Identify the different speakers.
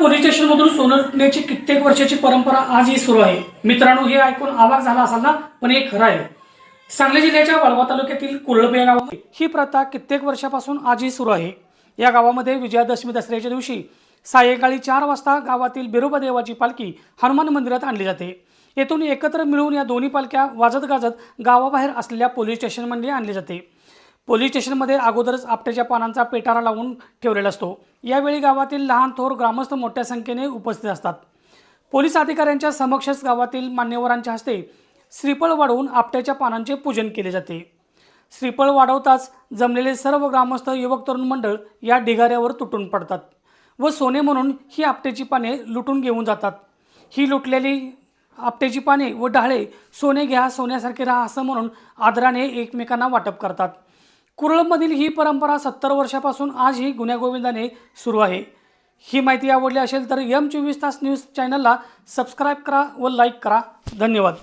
Speaker 1: Police स्टेशनमधून सोनं लुटण्याची कित्येक वर्षाची परंपरा आजही सुरू आहे. मित्रांनो हे ऐकून आवाज झाला असाल ना? पण हे खरं आहे. सांगली जिल्ह्याच्या वाळवा तालुक्यातील कुर्लप या गावात ही प्रथा कित्येक वर्षापासून आजही सुरू आहे. या गावामध्ये विजयादशमी दसऱ्याच्या दिवशी सायंकाळी चार वाजता गावातील बिरोबा देवाची पालखी हनुमान मंदिरात आणली जाते. येथून एकत्र मिळून या दोन्ही पालख्या वाजत गाजत गावाबाहेर असलेल्या पोलीस स्टेशनमध्ये आणली जाते. पोलीस स्टेशनमध्ये अगोदरच आपट्याच्या पानांचा पेटारा लावून ठेवलेला असतो. यावेळी गावातील लहान थोर ग्रामस्थ मोठ्या संख्येने उपस्थित असतात. पोलीस अधिकाऱ्यांच्या समक्षच गावातील मान्यवरांच्या हस्ते श्रीफळ वाढवून आपट्याच्या पानांचे पूजन केले जाते. श्रीफळ वाढवताच जमलेले सर्व ग्रामस्थ युवक तरुण मंडळ या ढिगाऱ्यावर तुटून पडतात व सोने म्हणून ही आपट्याची पाने लुटून घेऊन जातात. ही लुटलेली आपट्याची पाने व डाळे सोने घ्या सोन्यासारखे राहा असं म्हणून आदराने एकमेकांना वाटप करतात. कुरळमधील ही परंपरा सत्तर वर्षापासून आजही गुन्ह्यागोविंदाने सुरू आहे. ही माहिती आवडली असेल तर यम चोवीस तास न्यूज चॅनलला सबस्क्राईब करा व लाईक करा. धन्यवाद.